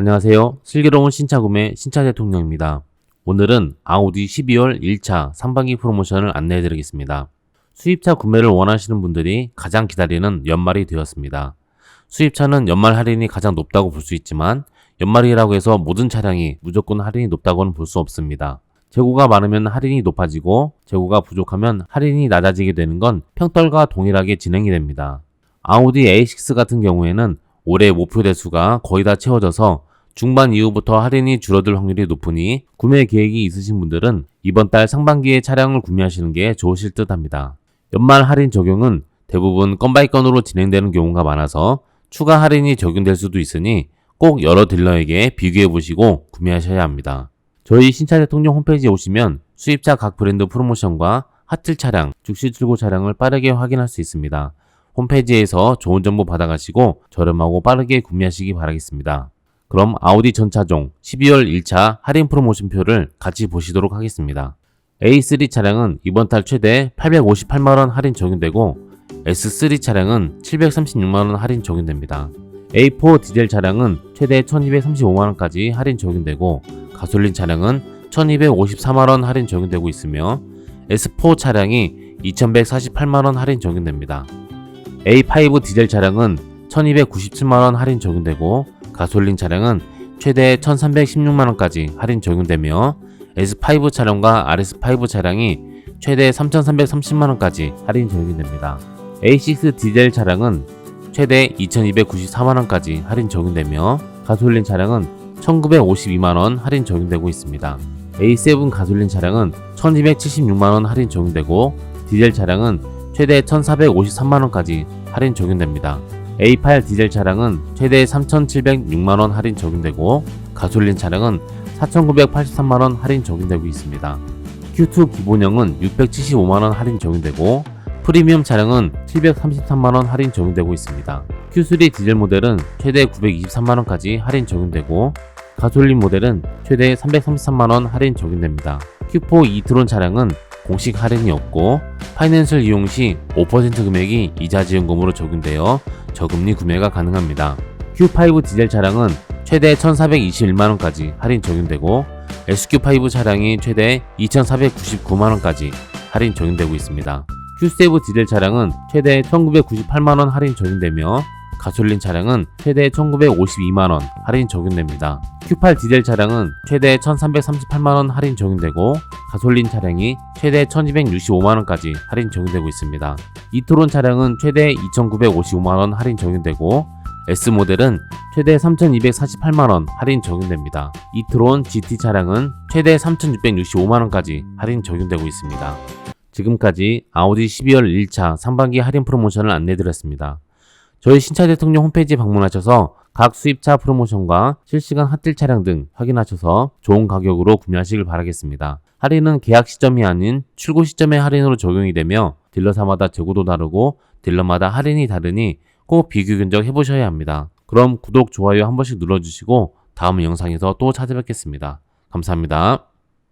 안녕하세요. 슬기로운 신차 구매 신차 대통령입니다. 오늘은 아우디 12월 1차 상반기 프로모션을 안내해 드리겠습니다. 수입차 구매를 원하시는 분들이 가장 기다리는 연말이 되었습니다. 수입차는 연말 할인이 가장 높다고 볼 수 있지만 연말이라고 해서 모든 차량이 무조건 할인이 높다고는 볼 수 없습니다. 재고가 많으면 할인이 높아지고 재고가 부족하면 할인이 낮아지게 되는 건 평떨과 동일하게 진행이 됩니다. 아우디 A6 같은 경우에는 올해 목표 대수가 거의 다 채워져서 중반 이후부터 할인이 줄어들 확률이 높으니 구매 계획이 있으신 분들은 이번 달 상반기에 차량을 구매하시는 게 좋으실 듯 합니다. 연말 할인 적용은 대부분 건바이 건으로 진행되는 경우가 많아서 추가 할인이 적용될 수도 있으니 꼭 여러 딜러에게 비교해 보시고 구매하셔야 합니다. 저희 신차 대통령 홈페이지에 오시면 수입차 각 브랜드 프로모션과 핫틀 차량, 즉시 출고 차량을 빠르게 확인할 수 있습니다. 홈페이지에서 좋은 정보 받아가시고 저렴하고 빠르게 구매하시기 바라겠습니다. 그럼 아우디 전 차종 12월 1차 할인 프로모션표를 같이 보시도록 하겠습니다. A3 차량은 이번 달 최대 858만원 할인 적용되고 S3 차량은 736만원 할인 적용됩니다. A4 디젤 차량은 최대 1235만원까지 할인 적용되고 가솔린 차량은 1254만원 할인 적용되고 있으며 S4 차량이 2148만원 할인 적용됩니다. A5 디젤 차량은 1297만원 할인 적용되고 가솔린 차량은 최대 1316만원까지 할인 적용되며 S5 차량과 RS5 차량이 최대 3330만원까지 할인 적용됩니다. A6 디젤 차량은 최대 2294만원까지 할인 적용되며 가솔린 차량은 1952만원 할인 적용되고 있습니다. A7 가솔린 차량은 1276만원 할인 적용되고 디젤 차량은 최대 1453만원까지 할인 적용됩니다. A8 디젤 차량은 최대 3,706만원 할인 적용되고 가솔린 차량은 4,983만원 할인 적용되고 있습니다. Q2 기본형은 675만원 할인 적용되고 프리미엄 차량은 733만원 할인 적용되고 있습니다. Q3 디젤 모델은 최대 923만원까지 할인 적용되고 가솔린 모델은 최대 333만원 할인 적용됩니다. Q4 이트론 차량은 공식 할인이 없고 파이낸셜 이용 시 5% 금액이 이자 지원금으로 적용되어 저금리 구매가 가능합니다. Q5 디젤 차량은 최대 1,421만원까지 할인 적용되고 SQ5 차량이 최대 2,499만원까지 할인 적용되고 있습니다. Q7 디젤 차량은 최대 1,998만원 할인 적용되며 가솔린 차량은 최대 1,952만원 할인 적용됩니다. Q8 디젤 차량은 최대 1,338만원 할인 적용되고 가솔린 차량이 최대 1,265만원까지 할인 적용되고 있습니다. 이트론 차량은 최대 2,955만원 할인 적용되고 S 모델은 최대 3,248만원 할인 적용됩니다. 이트론 GT 차량은 최대 3,665만원까지 할인 적용되고 있습니다. 지금까지 아우디 12월 1차 상반기 할인 프로모션을 안내드렸습니다. 저희 신차 대통령 홈페이지 방문하셔서 각 수입차 프로모션과 실시간 핫딜 차량 등 확인하셔서 좋은 가격으로 구매하시길 바라겠습니다. 할인은 계약 시점이 아닌 출고 시점의 할인으로 적용이 되며 딜러사마다 재고도 다르고 딜러마다 할인이 다르니 꼭 비교 견적 해보셔야 합니다. 그럼 구독, 좋아요 한 번씩 눌러주시고 다음 영상에서 또 찾아뵙겠습니다. 감사합니다.